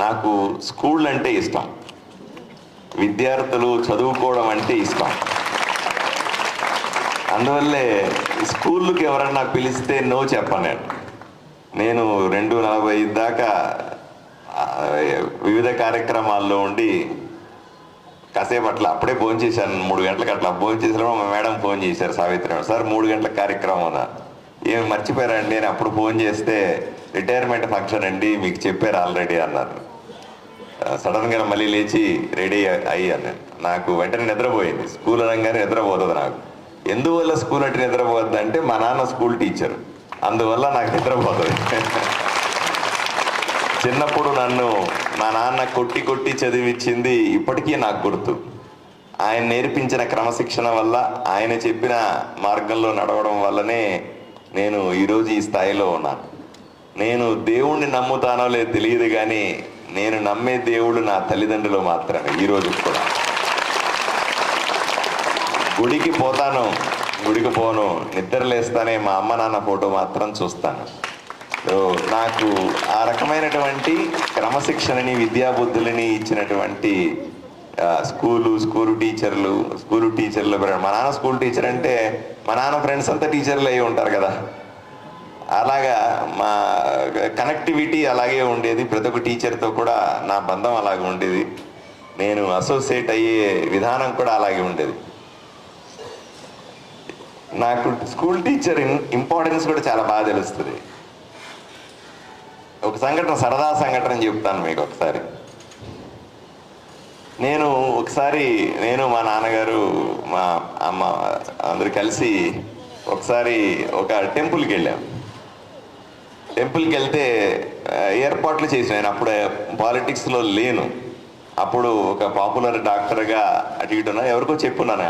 నాకు స్కూల్ అంటే ఇష్టం. విద్యార్థులు చదువుకోవడం అంటే ఇష్టం. అందువల్లే స్కూళ్ళకి ఎవరన్నా పిలిస్తే నో చెప్పను నేను. నేను రెండు నలభై దాకా వివిధ కార్యక్రమాల్లో ఉండి కాసేపు అట్లా అప్పుడే ఫోన్ చేశాను. మూడు గంటలకు అట్లా ఫోన్ చేసినప్పుడు మా మేడం ఫోన్ చేశారు సావిత్రి సార్ మూడు గంటల కార్యక్రమం ఏమి ఏం మర్చిపోయారండి? నేను అప్పుడు ఫోన్ చేస్తే రిటైర్మెంట్ ఫంక్షన్ అండి మీకు చెప్పారు ఆల్రెడీ అన్నారు. సడన్గా మళ్ళీ లేచి రెడీ అయ్యి అన్నాను నాకు వెంటనే నిద్రపోయింది. స్కూల్ అనగానే నిద్రపోతుంది నాకు. ఎందువల్ల స్కూల్ అంటే నిద్రపోద్ది అంటే మా నాన్న స్కూల్ టీచర్. అందువల్ల నాకు నిద్రపోతుంది. చిన్నప్పుడు నన్ను మా నాన్న కొట్టి కొట్టి చదివించింది ఇప్పటికీ నాకు గుర్తు. ఆయన నేర్పించిన క్రమశిక్షణ వల్ల ఆయన చెప్పిన మార్గంలో నడవడం వల్లనే నేను ఈరోజు ఈ స్థాయిలో ఉన్నాను. నేను దేవుణ్ణి నమ్ముతానో లేదు తెలియదు కానీ నేను నమ్మే దేవుడు నా తల్లిదండ్రులు మాత్రమే ఈరోజు కూడా. గుడికి పోతాను గుడికి పోను నిద్రలేస్తానే మా అమ్మ నాన్న ఫోటో మాత్రం చూస్తాను. సో నాకు ఆ రకమైనటువంటి క్రమశిక్షణని విద్యాబుద్ధులని ఇచ్చినటువంటి స్కూలు స్కూలు టీచర్లు స్కూలు టీచర్లు మా నాన్న స్కూల్ టీచర్ అంటే మా నాన్న ఫ్రెండ్స్ అంతా టీచర్లు అయి ఉంటారు కదా. అలాగా మా కనెక్టివిటీ అలాగే ఉండేది. ప్రతి ఒక్క టీచర్తో కూడా నా బంధం అలాగే ఉండేది. నేను అసోసియేట్ అయ్యే విధానం కూడా అలాగే ఉండేది. నాకు స్కూల్ టీచర్ ఇంపార్టెన్స్ కూడా చాలా బాగా తెలుస్తుంది. ఒక సంఘటన సరదా సంఘటన చెప్తాను మీకు ఒకసారి. నేను ఒకసారి నేను మా నాన్నగారు మా అమ్మ అందరు కలిసి ఒకసారి ఒక టెంపుల్కి వెళ్ళాం. టెంపుల్కి వెళ్తే ఏర్పాట్లు చేసి నేను. అప్పుడే పాలిటిక్స్లో లేను. అప్పుడు ఒక పాపులర్ డాక్టర్గా అటు ఇటు ఎవరికో చెప్పున్నాను.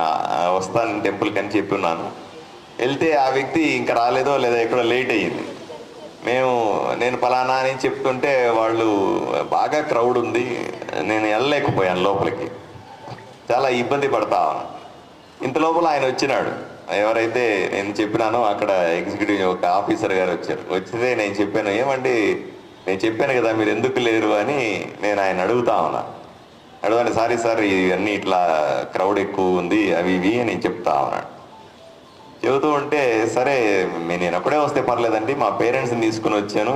వస్తాను టెంపుల్కి అని చెప్పున్నాను. వెళ్తే ఆ వ్యక్తి ఇంకా రాలేదో లేదా ఎక్కడో లేట్ అయ్యింది. మేము నేను ఫలానా అని చెప్తుంటే వాళ్ళు బాగా క్రౌడ్ ఉంది. నేను వెళ్ళలేకపోయాను లోపలికి. చాలా ఇబ్బంది పడతా ఇంత లోపల ఆయన వచ్చినాడు. ఎవరైతే నేను చెప్పినానో అక్కడ ఎగ్జిక్యూటివ్ ఒక ఆఫీసర్ గారు వచ్చారు. వచ్చితే నేను చెప్పాను ఏమండి నేను చెప్పాను కదా మీరు ఎందుకు లేరు? అని నేను ఆయన అడుగుతా ఉన్నా. అడగండి సారీ సార్ ఇవన్నీ ఇట్లా క్రౌడ్ ఎక్కువ ఉంది అవి ఇవి అని నేను చెప్తా ఉన్నాడు చెబుతూ ఉంటే సరే నేను అప్పుడే వస్తే పర్లేదండి మా పేరెంట్స్ని తీసుకుని వచ్చాను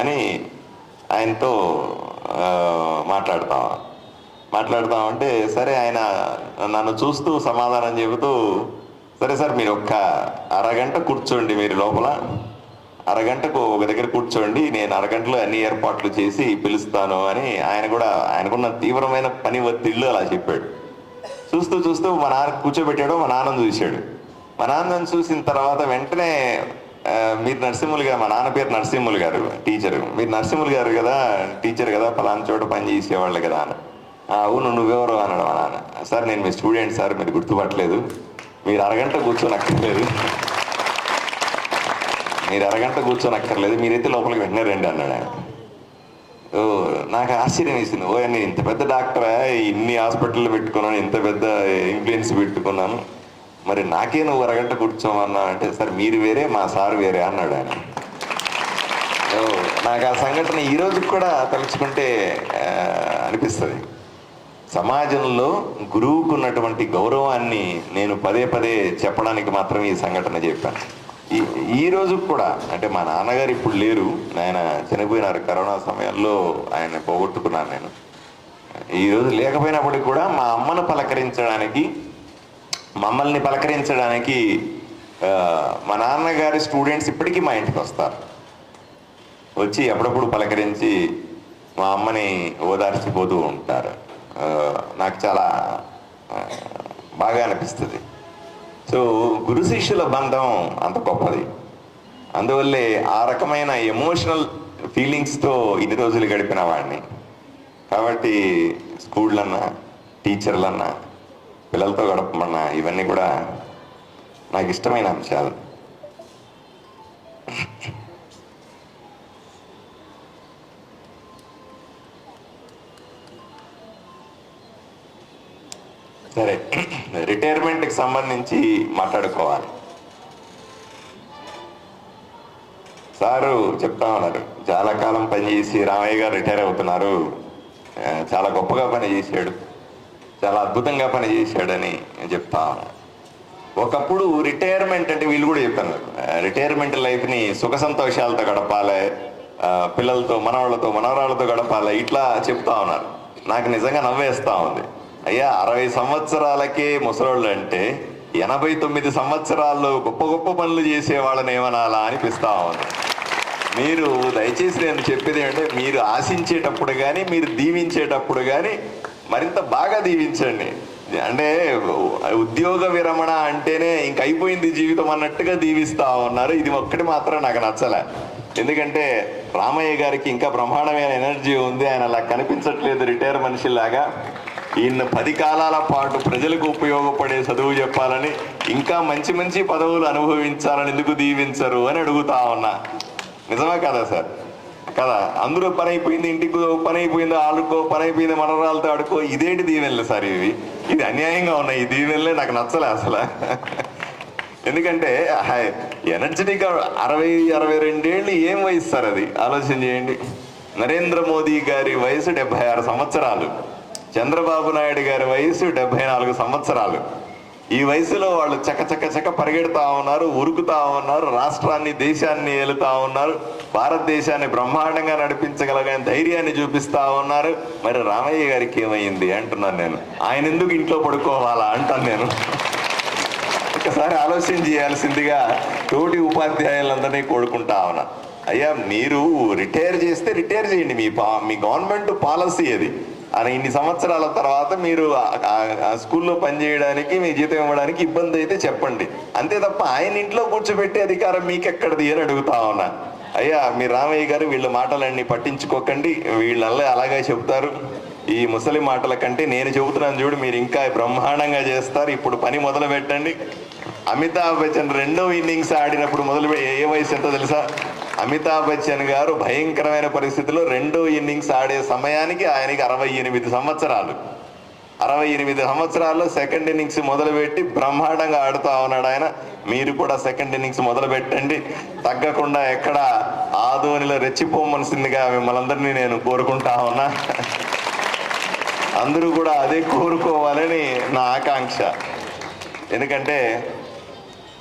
అని ఆయనతో ఆ, మాట్లాడతా మాట్లాడుతా సరే ఆయన నన్ను చూస్తూ సమాధానం చెబుతూ సరే సార్ మీరు ఒక్క అరగంట కూర్చోండి మీరు లోపల. అరగంటకు ఒక దగ్గర కూర్చోండి నేను అరగంటలో అన్ని ఏర్పాట్లు చేసి పిలుస్తాను అని ఆయన కూడా ఆయనకున్న తీవ్రమైన పని ఒత్తిళ్ళు అలా చెప్పాడు. చూస్తూ చూస్తూ మా నాన్న కూర్చోబెట్టాడు మా నాన్నను చూశాడు. మా నాన్నను చూసిన తర్వాత వెంటనే మీరు నరసింహులు గారు మా నాన్న పేరు నరసింహులు గారు టీచర్. మీరు నరసింహులు గారు కదా టీచర్ కదా పలానా చోట పని చేసేవాళ్ళు కదా అని. అవును నువ్వెవరు అన్నాడు మా నాన్న. సార్ నేను మీ స్టూడెంట్ సార్ మీరు గుర్తుపట్టలేదు. మీరు అరగంట కూర్చొని అక్కర్లేదు మీరు అరగంట కూర్చొని అక్కర్లేదు మీరైతే లోపలికి వెంటనే రండి అన్నాడు ఆయన. ఓ నాకు ఆశ్చర్యం వేసింది. ఓ నేను ఇంత పెద్ద డాక్టరా? ఇన్ని హాస్పిటల్ పెట్టుకున్నాను ఇంత పెద్ద ఇన్ఫ్లుయెన్స్ పెట్టుకున్నాను. మరి నాకే నువ్వు అరగంట కూర్చోమన్నా అంటే సార్ మీరు వేరే మా సార్ వేరే అన్నాడు ఆయన. ఓ, నాకు ఆ సంఘటన ఈ కూడా తలుచుకుంటే అనిపిస్తుంది. సమాజంలో గురువుకు ఉన్నటువంటి గౌరవాన్ని నేను పదే పదే చెప్పడానికి మాత్రం ఈ సంఘటన చెప్పాను. ఈ ఈ రోజు కూడా అంటే మా నాన్నగారు ఇప్పుడు లేరు. ఆయన చనిపోయినారు కరోనా సమయంలో ఆయన పోగొట్టుకున్నాను నేను. ఈ రోజు లేకపోయినప్పటికీ కూడా మా అమ్మను పలకరించడానికి మమ్మల్ని పలకరించడానికి మా నాన్నగారి స్టూడెంట్స్ ఇప్పటికీ మా ఇంటికి వస్తారు. వచ్చి అప్పుడప్పుడు పలకరించి మా అమ్మని ఓదార్చిపోతూ ఉంటారు. నాకు చాలా బాగా అనిపిస్తుంది. సో గురు శిష్యుల బంధం అంత గొప్పది. అందువల్లే ఆ రకమైన ఎమోషనల్ ఫీలింగ్స్తో ఇన్ని రోజులు గడిపిన వాడిని కాబట్టి స్కూళ్ళన్నా టీచర్లన్నా పిల్లలతో గడపమన్నా ఇవన్నీ కూడా నాకు ఇష్టమైన అంశాలు. సరే రిటైర్మెంట్కి సంబంధించి మాట్లాడుకోవాలి. సారు చెప్తా ఉన్నారు చాలా కాలం పనిచేసి రామయ్య గారు రిటైర్ అవుతున్నారు. చాలా గొప్పగా పనిచేసాడు చాలా అద్భుతంగా పనిచేశాడని చెప్తా ఉన్నారు ఒకప్పుడు రిటైర్మెంట్ అంటే వీళ్ళు కూడా చెప్పాను రిటైర్మెంట్ లైఫ్ని సుఖ సంతోషాలతో గడపాలి పిల్లలతో మనవాళ్ళతో మనవరాళ్ళతో గడపాలి ఇట్లా చెప్తా ఉన్నారు. నాకు నిజంగా నవ్వేస్తూ ఉంది. అయ్యా అరవై సంవత్సరాలకే ముసలోళ్ళు అంటే ఎనభై తొమ్మిది సంవత్సరాల్లో గొప్ప గొప్ప పనులు చేసే వాళ్ళని ఏమనాలా అనిపిస్తా ఉంది. మీరు దయచేసి నేను చెప్పేది అంటే మీరు ఆశించేటప్పుడు కానీ మీరు దీవించేటప్పుడు కానీ మరింత బాగా దీవించండి. అంటే ఉద్యోగ విరమణ అంటేనే ఇంక అయిపోయింది జీవితం అన్నట్టుగా దీవిస్తా ఉన్నారు. ఇది ఒక్కటి మాత్రం నాకు నచ్చలే. ఎందుకంటే రామయ్య గారికి ఇంకా బ్రహ్మాండమైన ఎనర్జీ ఉంది. ఆయన అలా కనిపించట్లేదు రిటైర్ మనిషిలాగా. ఈయన పది కాలాల పాటు ప్రజలకు ఉపయోగపడే చదువు చెప్పాలని ఇంకా మంచి మంచి పదవులు అనుభవించాలని ఎందుకు దీవించరు అని అడుగుతా ఉన్నా. నిజమే కదా సార్? కదా? అందరూ పని అయిపోయింది ఇంటికి పని అయిపోయింది ఆడుకో పని అయిపోయింది మనరాలతో ఆడుకో ఇదేంటి దీవెనలు సార్ ఇవి? ఇది అన్యాయంగా ఉన్నాయి ఈ దీవెనలే నాకు నచ్చలే అసలు. ఎందుకంటే ఎనర్జెటిక్గా అరవై అరవై రెండేళ్ళు ఏం వయసు సార్ అది? ఆలోచన చేయండి. నరేంద్ర మోదీ గారి వయసు డెబ్బై ఆరు సంవత్సరాలు. చంద్రబాబు నాయుడు గారి వయసు డెబ్బై నాలుగు సంవత్సరాలు. ఈ వయసులో వాళ్ళు చక చక చక పరిగెడతా ఉన్నారు ఉరుకుతా ఉన్నారు రాష్ట్రాన్ని దేశాన్ని ఏలుతా ఉన్నారు భారతదేశాన్ని బ్రహ్మాండంగా నడిపించగలగని ధైర్యాన్ని చూపిస్తా ఉన్నారు. మరి రామయ్య గారికి ఏమైంది అంటున్నాను నేను. ఆయన ఎందుకు ఇంట్లో పడుకోవాలా అంటాను నేను. ఒకసారి ఆలోచన చేయాల్సిందిగా తోటి ఉపాధ్యాయులందరినీ కోరుకుంటా ఉన్నా. అయ్యా మీరు రిటైర్ చేస్తే రిటైర్ చేయండి. మీ పా మీ గవర్నమెంట్ పాలసీ అది. అని ఇన్ని సంవత్సరాల తర్వాత మీరు ఆ- స్కూల్లో పనిచేయడానికి మీ జీతం ఇవ్వడానికి ఇబ్బంది అయితే చెప్పండి. అంతే తప్ప ఆయన ఇంట్లో కూర్చోబెట్టే అధికారం మీకెక్కడిది అని అడుగుతా ఉన్నా. అయ్యా మీ రామయ్య గారు వీళ్ళ మాటలన్నీ పట్టించుకోకండి. వీళ్ళల్లా అలాగే చెబుతారు. ఈ ముసలి మాటల కంటే నేను చెబుతున్నాను చూడు మీరు ఇంకా బ్రహ్మాండంగా చేస్తారు. ఇప్పుడు పని మొదలు పెట్టండి అమితాబ్ బచ్చన్ రెండో ఇన్నింగ్స్ ఆడినప్పుడు మొదలు ఏ వయసు ఎంత తెలుసా? అమితాబ్ బచ్చన్ గారు భయంకరమైన పరిస్థితిలో రెండో ఇన్నింగ్స్ ఆడే సమయానికి ఆయనకి అరవై ఎనిమిది సంవత్సరాలు. అరవై ఎనిమిది సంవత్సరాల్లో సెకండ్ ఇన్నింగ్స్ మొదలుపెట్టి బ్రహ్మాండంగా ఆడుతా ఉన్నాడు ఆయన. మీరు కూడా సెకండ్ ఇన్నింగ్స్ మొదలు పెట్టండి తగ్గకుండా ఎక్కడ ఆదోనిలో రెచ్చిపోమనిసిందిగా మిమ్మల్ని అందరినీ నేను కోరుకుంటా ఉన్నా. అందరూ కూడా అదే కోరుకోవాలని నా ఆకాంక్ష. ఎందుకంటే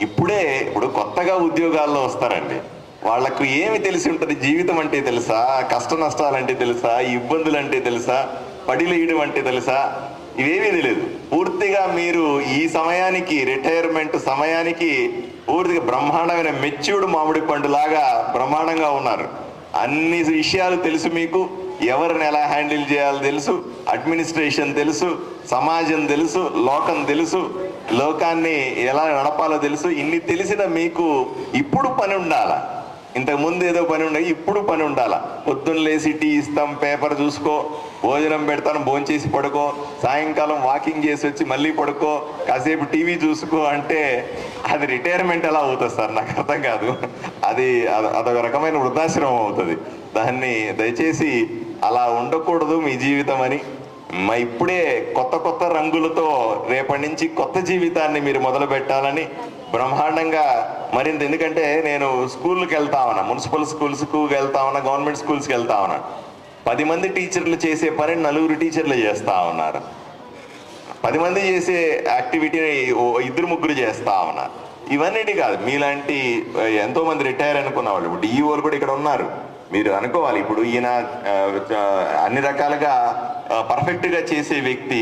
ఇప్పుడే ఇప్పుడు కొత్తగా ఉద్యోగాల్లో వస్తారండి. వాళ్ళకు ఏమి తెలిసి ఉంటుంది? జీవితం అంటే తెలుసా? కష్ట నష్టాలంటే తెలుసా? ఇబ్బందులు అంటే తెలుసా? పడిలేయడం అంటే తెలుసా? ఇవేమీ తెలియదు. పూర్తిగా మీరు ఈ సమయానికి రిటైర్మెంట్ సమయానికి పూర్తిగా బ్రహ్మాండమైన మెచ్యూర్డ్ మామిడి పండులాగా బ్రహ్మాండంగా ఉన్నారు. అన్ని విషయాలు తెలుసు మీకు. ఎవరిని ఎలా హ్యాండిల్ చేయాలో తెలుసు. అడ్మినిస్ట్రేషన్ తెలుసు. సమాజం తెలుసు. లోకం తెలుసు. లోకాన్ని ఎలా నడపాలో తెలుసు. ఇన్ని తెలిసిన మీకు ఇప్పుడు పని ఉండాలా? ఇంతకు ముందు ఏదో పని ఉండే ఇప్పుడు పని ఉండాలా? పొద్దున్న లేసి టీ ఇస్తాం పేపర్ చూసుకో భోజనం పెడతాను భోంచేసి పడుకో సాయంకాలం వాకింగ్ చేసి వచ్చి మళ్ళీ పడుకో కాసేపు టీవీ చూసుకో అంటే అది రిటైర్మెంట్ ఎలా అవుతుంది సార్? నాకు అర్థం కాదు. అది అదొక రకమైన వృద్ధాశ్రమం అవుతుంది. దాన్ని దయచేసి అలా ఉండకూడదు మీ జీవితం అని. మా ఇప్పుడే కొత్త కొత్త రంగులతో రేపటి నుంచి కొత్త జీవితాన్ని మీరు మొదలు పెట్టాలని బ్రహ్మాండంగా మరింత ఎందుకంటే నేను స్కూల్కి వెళ్తా ఉన్నా మున్సిపల్ స్కూల్స్కు వెళ్తా ఉన్నా గవర్నమెంట్ స్కూల్స్కి వెళ్తా ఉన్నా. పది మంది టీచర్లు చేసే పని నలుగురు టీచర్లు చేస్తా ఉన్నారు. పది మంది చేసే యాక్టివిటీని ఓ ఇద్దరు ముగ్గురు చేస్తూ ఉన్నారు. ఇవన్నీ కాదు మీలాంటి ఎంతోమంది రిటైర్ అనుకున్న వాళ్ళు ఇప్పుడు డిఈఓలు కూడా ఇక్కడ ఉన్నారు. మీరు అనుకోవాలి ఇప్పుడు ఈయన అన్ని రకాలుగా పర్ఫెక్ట్గా చేసే వ్యక్తి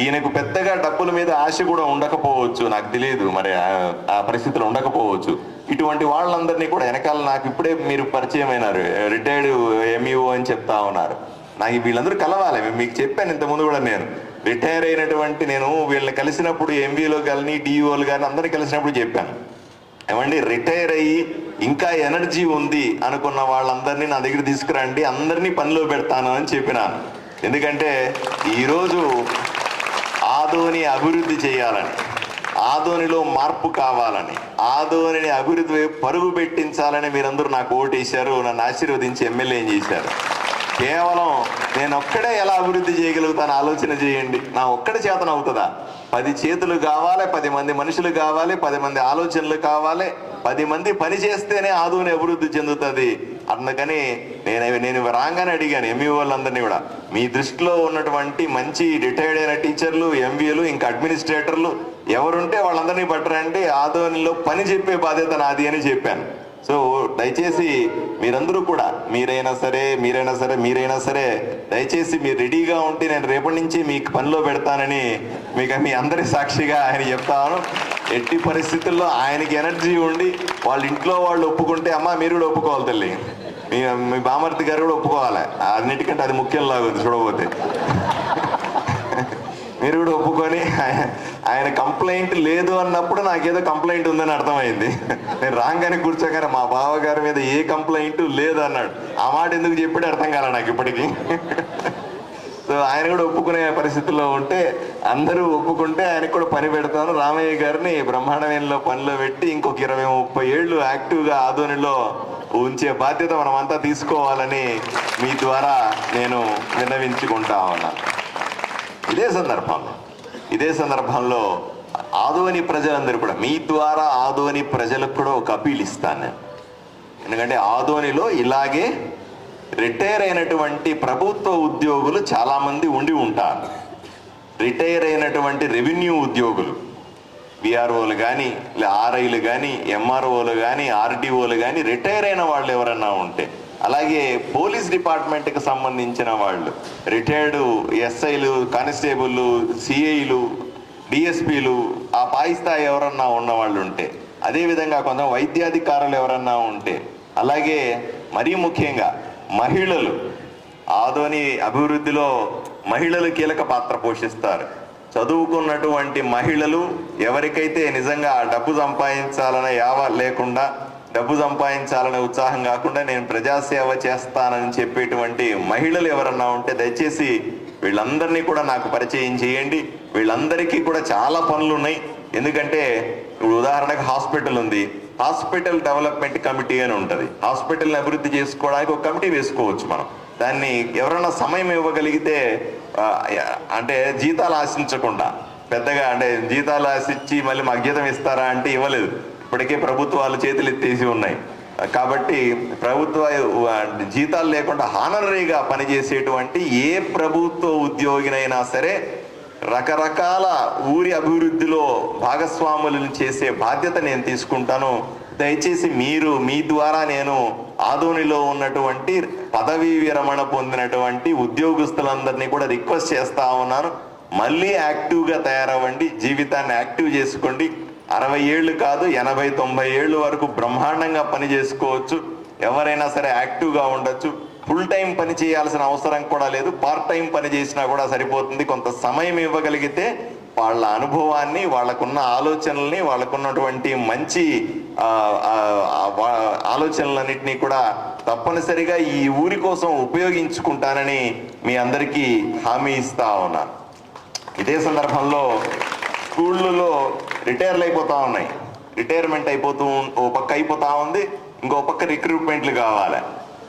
ఈయనకు పెద్దగా డబ్బుల మీద ఆశ కూడా ఉండకపోవచ్చు. నాకు తెలియదు మరి ఆ- ఆ పరిస్థితులు ఉండకపోవచ్చు. ఇటువంటి వాళ్ళందరినీ కూడా వెనకాల నాకు ఇప్పుడే మీరు పరిచయం అయినారు. రిటైర్డ్ ఎంఈఓ అని చెప్తా ఉన్నారు. నాకు వీళ్ళందరూ కలవాలి. మీకు చెప్పాను ఇంతకుముందు కూడా నేను. రిటైర్ అయినటువంటి నేను వీళ్ళని కలిసినప్పుడు ఎంబీలో కానీ డిఈఓలు కానీ అందరినీ కలిసినప్పుడు చెప్పాను. ఏమండి రిటైర్ అయ్యి ఇంకా ఎనర్జీ ఉంది అనుకున్న వాళ్ళందరినీ నా దగ్గర తీసుకురండి అందరినీ పనిలో పెడతాను అని చెప్పినాను. ఎందుకంటే ఈరోజు ఆదోని అభివృద్ధి చేయాలని ఆదోనిలో మార్పు కావాలని ఆదోనిని అభివృద్ధి పరుగు పెట్టించాలని మీరందరూ నాకు ఓటేశారు నన్ను ఆశీర్వదించి ఎమ్మెల్యే చేశారు. కేవలం నేను ఒక్కడే ఎలా అభివృద్ధి చేయగలుగుతాను ఆలోచన చేయండి. నా ఒక్కడి చేతన అవుతుందా పది చేతులు కావాలి పది మంది మనుషులు కావాలి పది మంది ఆలోచనలు కావాలి పది మంది పని చేస్తేనే ఆదువుని అభివృద్ధి చెందుతుంది. అందుకని నేను నేను రాగానే అడిగాను ఎంఈ వాళ్ళందరినీ కూడా. మీ దృష్టిలో ఉన్నటువంటి మంచి రిటైర్డ్ అయిన టీచర్లు ఎంబీఏలు ఇంకా అడ్మినిస్ట్రేటర్లు ఎవరుంటే వాళ్ళందరినీ పట్టరండి. ఆదోనిలో పని చెప్పే బాధ్యత నాది అని చెప్పాను. సో దయచేసి మీరందరూ కూడా మీరైనా సరే మీరైనా సరే మీరైనా సరే దయచేసి మీరు రెడీగా ఉంటే నేను రేపటి నుంచి మీకు పనిలో పెడతానని మీకు మీ అందరి సాక్షిగా ఆయన చెప్తాను. ఎట్టి పరిస్థితుల్లో ఆయనకి ఎనర్జీ ఉండి వాళ్ళ ఇంట్లో వాళ్ళు ఒప్పుకుంటే అమ్మ మీరు కూడా ఒప్పుకోవాలి తల్లి. మీ మీ బామర్తి గారు కూడా ఒప్పుకోవాలి. అన్నిటికంటే అది ముఖ్యం లాగుంది చూడబోతే మీరు కూడా ఒప్పుకొని ఆయన- కంప్లైంట్ లేదు అన్నప్పుడు నాకేదో కంప్లైంట్ ఉందని అర్థమైంది. నేను రాగానే కూర్చోగానే మా బావగారి మీద ఏ కంప్లైంట్ లేదు అన్నాడు. ఆ మాట ఎందుకు చెప్పాడు అర్థం కాలే నాకు ఇప్పటికీ. సో ఆయన కూడా ఒప్పుకునే పరిస్థితుల్లో ఉంటే అందరూ ఒప్పుకుంటే ఆయనకు కూడా పని పెడతాను. రామయ్య గారిని బ్రహ్మాండమేనలో పనిలో పెట్టి ఇంకొక ఇరవై ముప్పై ఏళ్ళు యాక్టివ్గా ఆదోనిలో ఉంచే బాధ్యత మనమంతా తీసుకోవాలని మీ ద్వారా నేను విన్నవించుకుంటా ఉన్నాను. ఇదే సందర్భంలో ఇదే సందర్భంలో ఆదోని ప్రజలందరూ కూడా మీ ద్వారా ఆదోని ప్రజలకు కూడా ఒక అపీల్ ఇస్తాను. నేను ఎందుకంటే ఆదోనిలో ఇలాగే రిటైర్ అయినటువంటి ప్రభుత్వ ఉద్యోగులు చాలామంది ఉండి ఉంటారు. రిటైర్ అయినటువంటి రెవెన్యూ ఉద్యోగులు విఆర్ఓలు కానీ ఆర్ఐలు కానీ ఎంఆర్ఓలు కానీ ఆర్డీఓలు కానీ రిటైర్ అయిన వాళ్ళు ఎవరన్నా ఉంటే అలాగే పోలీస్ డిపార్ట్మెంట్కి సంబంధించిన వాళ్ళు రిటైర్డ్ ఎస్ఐలు కానిస్టేబుల్ సిఐలు డిఎస్పీలు ఆ పై స్థాయి ఎవరన్నా ఉన్న వాళ్ళు ఉంటే అదేవిధంగా కొంత వైద్యాధికారులు ఎవరన్నా ఉంటే అలాగే మరీ ముఖ్యంగా మహిళలు ఆదోని అభివృద్ధిలో మహిళలు కీలక పాత్ర పోషిస్తారు. చదువుకున్నటువంటి మహిళలు ఎవరికైతే నిజంగా డబ్బు సంపాదించాలనే యావ లేకుండా డబ్బు సంపాదించాలనే ఉత్సాహం కాకుండా నేను ప్రజాసేవ చేస్తానని చెప్పేటువంటి మహిళలు ఎవరన్నా ఉంటే దయచేసి వీళ్ళందరినీ కూడా నాకు పరిచయం చేయండి. వీళ్ళందరికీ కూడా చాలా పనులు ఉన్నాయి. ఎందుకంటే ఇప్పుడు ఉదాహరణకు హాస్పిటల్ ఉంది. హాస్పిటల్ డెవలప్మెంట్ కమిటీ అని ఉంటుంది. హాస్పిటల్ని అభివృద్ధి చేసుకోవడానికి ఒక కమిటీ వేసుకోవచ్చు మనం. దాన్ని ఎవరైనా సమయం ఇవ్వగలిగితే అంటే జీతాలు ఆశించకుండా పెద్దగా అంటే జీతాలు ఆశించి మళ్ళీ మాకు జీతం ఇస్తారా అంటే ఇవ్వలేదు. ఇప్పటికే ప్రభుత్వాలు చేతులు ఎత్తేసి ఉన్నాయి. కాబట్టి ప్రభుత్వ జీతాలు లేకుండా హానరీగా పనిచేసేటువంటి ఏ ప్రభుత్వ ఉద్యోగినైనా సరే రకరకాల ఊరి అభివృద్ధిలో భాగస్వాములను చేసే బాధ్యత నేను తీసుకుంటాను. దయచేసి మీరు మీ ద్వారా నేను ఆదోనిలో ఉన్నటువంటి పదవీ విరమణ పొందినటువంటి ఉద్యోగస్తులందరినీ కూడా రిక్వెస్ట్ చేస్తా ఉన్నాను. మళ్ళీ యాక్టివ్గా తయారవ్వండి జీవితాన్ని యాక్టివ్ చేసుకోండి. అరవై ఏళ్ళు కాదు ఎనభై తొంభై ఏళ్ళు వరకు బ్రహ్మాండంగా పని చేసుకోవచ్చు. ఎవరైనా సరే యాక్టివ్గా ఉండొచ్చు. ఫుల్ టైం పని చేయాల్సిన అవసరం కూడా లేదు. పార్ట్ టైం పని చేసినా కూడా సరిపోతుంది. కొంత సమయం ఇవ్వగలిగితే వాళ్ళ అనుభవాన్ని వాళ్ళకున్న ఆలోచనల్ని వాళ్ళకున్నటువంటి మంచి ఆలోచనలన్నింటినీ కూడా తప్పనిసరిగా ఈ ఊరి కోసం ఉపయోగించుకుంటానని మీ అందరికీ హామీ ఇస్తా ఉన్నాను ఇదే సందర్భంలో స్కూళ్ళలో రిటైర్లు అయిపోతూ ఉన్నాయి. రిటైర్మెంట్ అయిపోతూ ఓ పక్క అయిపోతా ఉంది ఇంకో పక్క రిక్రూట్మెంట్లు కావాలి.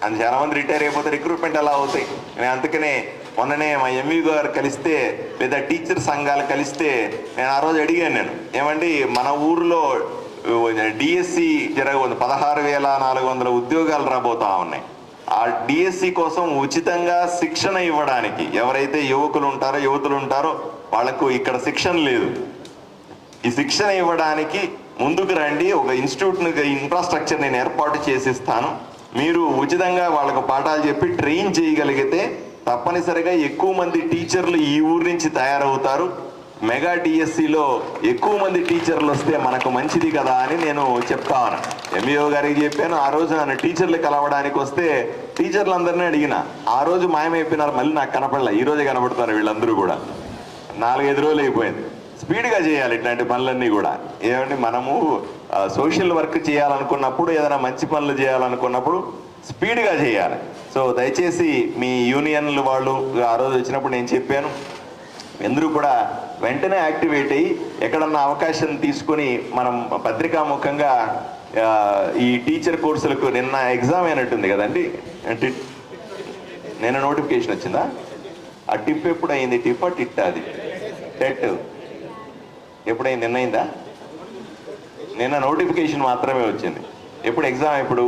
అని చాలా మంది రిటైర్ అయిపోతే రిక్రూట్మెంట్ ఎలా అవుతాయి? నేను అందుకనే మొన్ననే మా ఎంఈ గారు కలిస్తే లేదా టీచర్ సంఘాలు కలిస్తే నేను ఆ రోజు అడిగాను నేను ఏమండి మన ఊర్లో డిఎస్సి జరగబోతుంది పదహారు వేల నాలుగు వందల ఉద్యోగాలు రాబోతా ఉన్నాయి. ఆ డిఎస్సి కోసం ఉచితంగా శిక్షణ ఇవ్వడానికి ఎవరైతే యువకులు ఉంటారో యువతులు ఉంటారో వాళ్ళకు ఇక్కడ శిక్షణ లేదు. ఈ శిక్షణ ఇవ్వడానికి ముందుకు రండి. ఒక ఇన్స్టిట్యూట్ని ఇన్ఫ్రాస్ట్రక్చర్ నేను ఏర్పాటు చేసిస్తాను. మీరు ఉచితంగా వాళ్ళకు పాఠాలు చెప్పి ట్రైన్ చేయగలిగితే తప్పనిసరిగా ఎక్కువ మంది టీచర్లు ఈ ఊరు నుంచి తయారవుతారు. మెగా డిఎస్సిలో ఎక్కువ మంది టీచర్లు వస్తే మనకు మంచిది కదా అని నేను చెప్తాను ఎంఈఓ గారికి చెప్పాను ఆ రోజు నన్ను టీచర్లు కలవడానికి వస్తే టీచర్లందరినీ అడిగిన ఆ రోజు మాయమైపోయినారు మళ్ళీ నాకు కనపడలే ఈ రోజే కనపడతారు వీళ్ళందరూ కూడా. నాలుగైదు రోజులు అయిపోయింది. స్పీడ్గా చేయాలి ఇట్లాంటి పనులన్నీ కూడా. ఏమంటే మనము సోషల్ వర్క్ చేయాలనుకున్నప్పుడు ఏదైనా మంచి పనులు చేయాలనుకున్నప్పుడు స్పీడ్గా చేయాలి. సో దయచేసి మీ యూనియన్లు వాళ్ళు ఆ రోజు వచ్చినప్పుడు నేను చెప్పాను. అందరూ కూడా వెంటనే యాక్టివేట్ అయ్యి ఎక్కడన్నా అవకాశం తీసుకొని మనం పత్రికాముఖంగా ఈ టీచర్ కోర్సులకు నిన్న ఎగ్జామ్ అయినట్టుంది కదండి? నిన్న నోటిఫికేషన్ వచ్చిందా? ఆ టిప్ ఎప్పుడు అయింది టిప్ టిట్ అది. టెట్. ఎప్పుడైంది నిన్నైందా? నిన్న నోటిఫికేషన్ మాత్రమే వచ్చింది. ఎప్పుడు ఎగ్జామ్ ఎప్పుడు?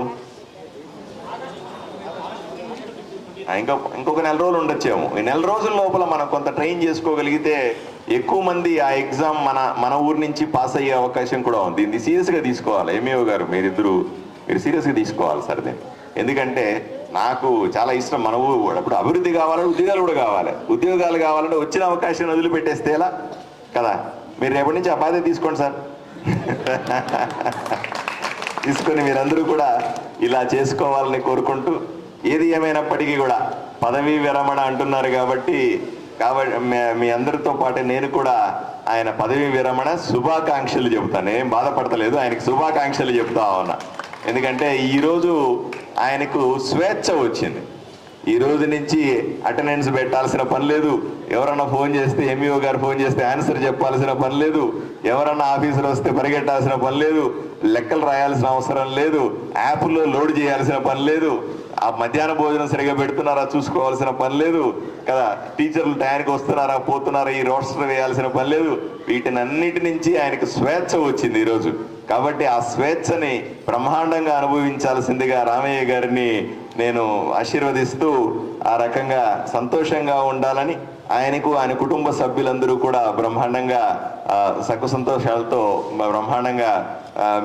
ఇంకా ఇంకో ఇంకొక నెల రోజులు ఉండొచ్చేమో. ఈ నెల రోజుల లోపల మనం కొంత ట్రైన్ చేసుకోగలిగితే ఎక్కువ మంది ఆ ఎగ్జామ్ మన మన ఊరు నుంచి పాస్ అయ్యే అవకాశం కూడా ఉంది. దీన్ని సీరియస్గా తీసుకోవాలి. ఎంఈఓ గారు మీరిద్దరు మీరు సీరియస్గా తీసుకోవాలి సార్ దీన్ని. ఎందుకంటే నాకు చాలా ఇష్టం మన ఊరు అప్పుడు అభివృద్ధి కావాలంటే ఉద్యోగాలు కూడా కావాలి. ఉద్యోగాలు కావాలంటే వచ్చిన అవకాశం వదిలిపెట్టేస్తే ఎలా? కదా? మీరు రేపటి నుంచి ఆ బాధ్యత తీసుకోండి సార్. తీసుకొని మీరందరూ కూడా ఇలా చేసుకోవాలని కోరుకుంటూ ఏది ఏమైనప్పటికీ కూడా పదవీ విరమణ అంటున్నారు కాబట్టి కాబట్టి మీ అందరితో పాటు నేను కూడా ఆయన పదవీ విరమణ శుభాకాంక్షలు చెబుతాను. ఏం బాధపడతలేదు. ఆయనకి శుభాకాంక్షలు చెప్తా ఉన్నా. ఎందుకంటే ఈరోజు ఆయనకు స్వేచ్ఛ వచ్చింది. ఈ రోజు నుంచి అటెండెన్స్ పెట్టాల్సిన పని లేదు. ఎవరన్నా ఫోన్ చేస్తే ఎంఈఓ గారు ఫోన్ చేస్తే ఆన్సర్ చెప్పాల్సిన పని లేదు. ఎవరన్నా ఆఫీసులు వస్తే పరిగెట్టాల్సిన పని లేదు. లెక్కలు రాయాల్సిన అవసరం లేదు. యాప్లో లోడ్ చేయాల్సిన పని లేదు. ఆ మధ్యాహ్న భోజనం సరిగా పెడుతున్నారా? చూసుకోవాల్సిన పని లేదు కదా. టీచర్లు టయానికి వస్తున్నారా పోతున్నారా? ఈ రోస్టర్ వేయాల్సిన పని లేదు. వీటిని అన్నిటి నుంచి ఆయనకు స్వేచ్ఛ వచ్చింది ఈరోజు. కాబట్టి ఆ స్వేచ్ఛని బ్రహ్మాండంగా అనుభవించాల్సిందిగా రామయ్య గారిని నేను ఆశీర్వదిస్తూ ఆ రకంగా సంతోషంగా ఉండాలని ఆయనకు ఆయన కుటుంబ సభ్యులందరూ కూడా బ్రహ్మాండంగా ఆ, సకు సంతోషాలతో బ్రహ్మాండంగా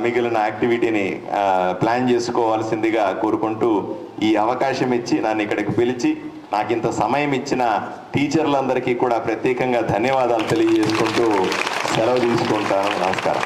మిగిలిన యాక్టివిటీని ప్లాన్ చేసుకోవాల్సిందిగా కోరుకుంటూ ఈ అవకాశం ఇచ్చి నన్ను ఇక్కడికి పిలిచి నాకు ఇంత సమయం ఇచ్చిన టీచర్లందరికీ కూడా ప్రత్యేకంగా ధన్యవాదాలు తెలియజేసుకుంటూ సెలవు తీసుకుంటాను. నమస్కారం.